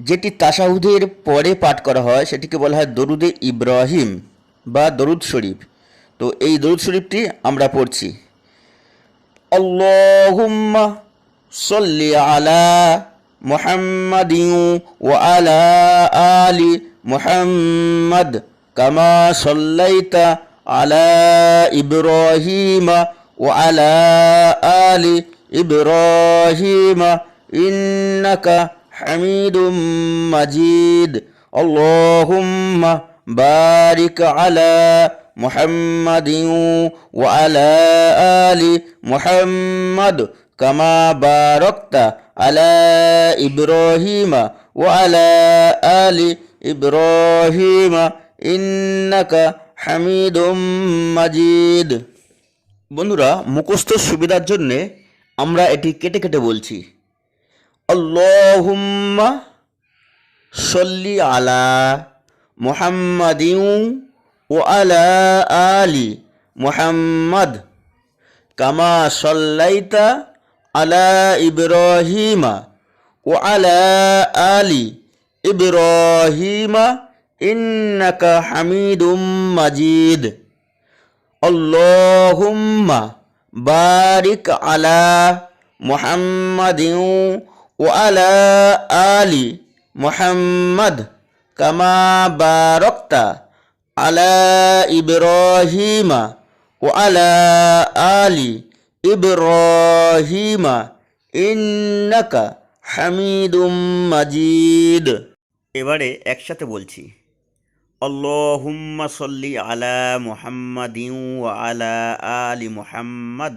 যেটি তাসাহুদের পরে পাঠ করা হয়, সেটিকে বলা হয় দরুদে ইব্রাহিম বা দরুদ শরীফ। তো এই দরুদ শরীফটি আমরা পড়ছি। আল্লাহুম্মা সল্লি আলা মুহাম্মাদিন ওয়া আলা আলি মুহাম্মাদ কামা সাল্লাইতা আলা ইব্রাহিমা ওয়া আলা আলি ইব্রাহিমা ইন্নাকা হামিদুম মাজিদ আল্লাহুম্মা বারিক আলা محمد وعلى آل محمد كما باركت على إبراهيم وعلى آل إبراهيم إنك حميد مجيد বন্ধুরা মুখস্থ সুবিধার জন্যে আমরা এটি কেটে কেটে বলছি আল্লাহুম্মা সল্লি আলা মোহাম্মদিউ ও আলা আলি মোহাম্মদ কামা সল্লাইতা আলা ইব্রাহিমা ও আলা আলি ইব্রাহিমা ইন্নাকা হামিদুম মাজিদ। আল্লাহুম্মা বারিক আলা মোহাম্মদিউ ওয়ালা আলি মোহাম্মদ কামা বারকতা আলা ইব্রাহিমা ওয়ালা আলি ইব্রাহিমা ইন্নাকা হামিদুম মজিদ। এবারে একসাথে বলছি, আল্লাহুম্মা সল্লি আলা মুহাম্মাদিন আলা আলি মুহাম্মাদ